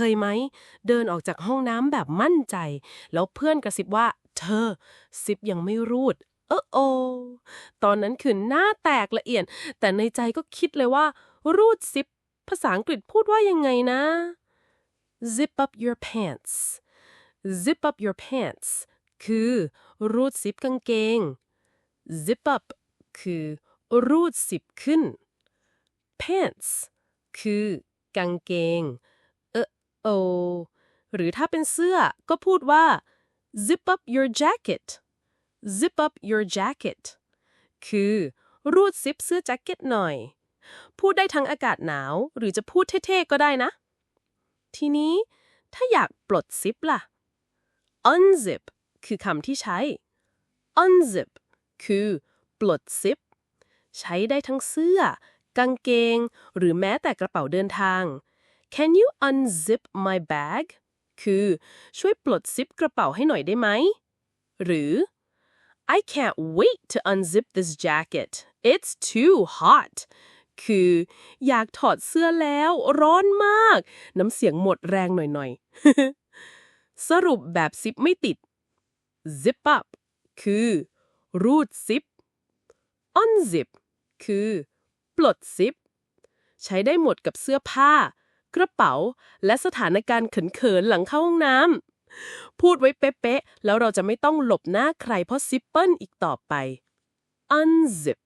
คยไหม เดินออกจากห้องน้ำแบบมั่นใจ แล้วเพื่อนกระซิบว่า เธอ ซิปยังไม่รูด เออโอ ตอนนั้นคือหน้าแตกละเอียด แต่ในใจก็คิดเลยว่า รูดซิป ภาษาอังกฤษพูดว่ายังไงนะ zip up your pants zip up your pants คือ รูดซิปกางเกง zip up คือ รูดซิปขึ้น pants คือกางเกง โอหรือถ้าเป็นเสื้อก็พูดว่า zip up your jacket zip up your jacket คือ รูดซิปเสื้อแจ็คเก็ตหน่อย พูดได้ทั้งอากาศหนาว หรือจะพูดเท่ๆก็ได้นะ ทีนี้ถ้าอยากปลดซิปล่ะ unzip คือคำที่ใช้ unzip คือ ปลดซิป ใช้ได้ทั้งเสื้อ กางเกง หรือแม้แต่กระเป๋าเดินทาง Can you unzip my bag คือช่วยปลดซิปกระเป๋าให้หน่อยได้ไหม หรือ I can't wait to unzip this jacket it's too hot คืออยากถอดเสื้อแล้วร้อนมาก น้ำเสียงหมดแรงหน่อยๆ สรุปแบบซิปไม่ติด zip up คือ รูดซิป unzip คือ ปลดซิป ใช้ได้หมดกับเสื้อผ้า กระเป๋า และสถานการณ์เขินๆหลังเข้าห้องน้ำพูดไว้เป๊ะๆแล้วเราจะไม่ต้องหลบหน้าใครเพราะซิปเปิลอีกต่อไป unzip